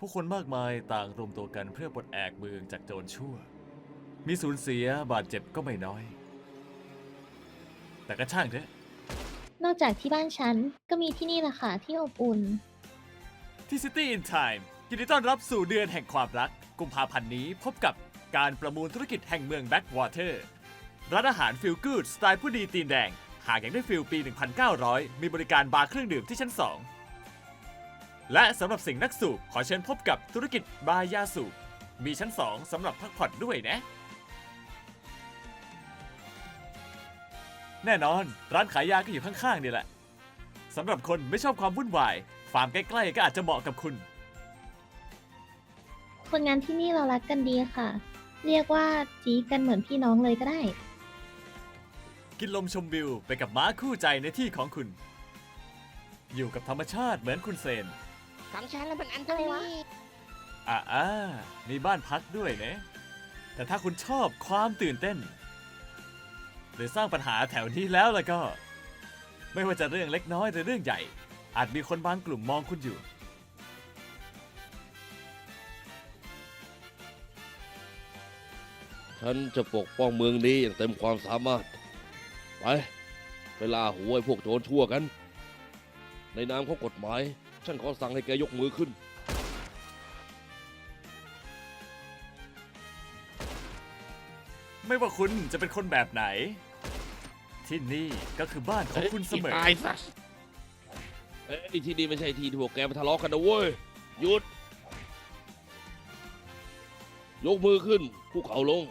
ผู้คนมากมายต่างรวมตัวกันเพื่อปลดแอกเมืองจากโจรชั่ว มีสูญเสียบาดเจ็บก็ไม่น้อย แต่ก็ช่างเถอะ นอกจากที่บ้านฉันก็มีที่นี่แหละค่ะที่อบอุ่น ที่ City in Time ยินดีต้อนรับสู่เดือนแห่งความรัก กุมภาพันธ์นี้พบกับการประมูลธุรกิจแห่งเมือง Backwater ร้านอาหารฟิลกูดสไตล์ผู้ดีตีนแดง หากอยากได้ฟิลปี 1900 มีบริการบาร์เครื่องดื่มที่ชั้น 2 และสำหรับสิ่งนักสูบขอเชิญพบกับธุรกิจบาร์ยาสูบมีชั้น 2สำหรับพักผ่อนด้วยนะ แน่นอนร้านขายยาก็อยู่ข้างๆนี่แหละสำหรับคนไม่ชอบความวุ่นวาย ฟาร์มใกล้ๆก็อาจจะเหมาะกับคุณ คนงานที่นี่เรารักกันดีค่ะ เรียกว่าจีดกันเหมือนพี่น้องเลยก็ได้ กินลมชมวิวไปกับม้าคู่ใจในที่ของคุณ อยู่กับธรรมชาติเหมือนคุณเซน ของฉันแล้วมันอันเท่านี้อ่าอ่ามีบ้านพักด้วยนะ แต่ถ้าคุณชอบความตื่นเต้น หรือสร้างปัญหาแถวนี้แล้วล่ะก็ ไม่ว่าจะเรื่องเล็กน้อยหรือเรื่องใหญ่ อาจมีคนบางกลุ่มมองคุณอยู่ ฉันจะปกป้องเมืองนี้อย่างเต็มความสามารถ ไป เวลาหัวไอ้พวกโจรชั่วกัน ในนามของกฎหมาย ฉันขอสั่งให้แกยกมือขึ้น ไม่ว่าคุณจะเป็นคนแบบไหน ที่นี่ก็คือบ้านของคุณเสมอ ตายซะเอ้ยที่นี่ไม่ใช่ที่ที่พวกแกมาทะเลาะกันนะเว้ยหยุด ยกมือขึ้นภูเขาลง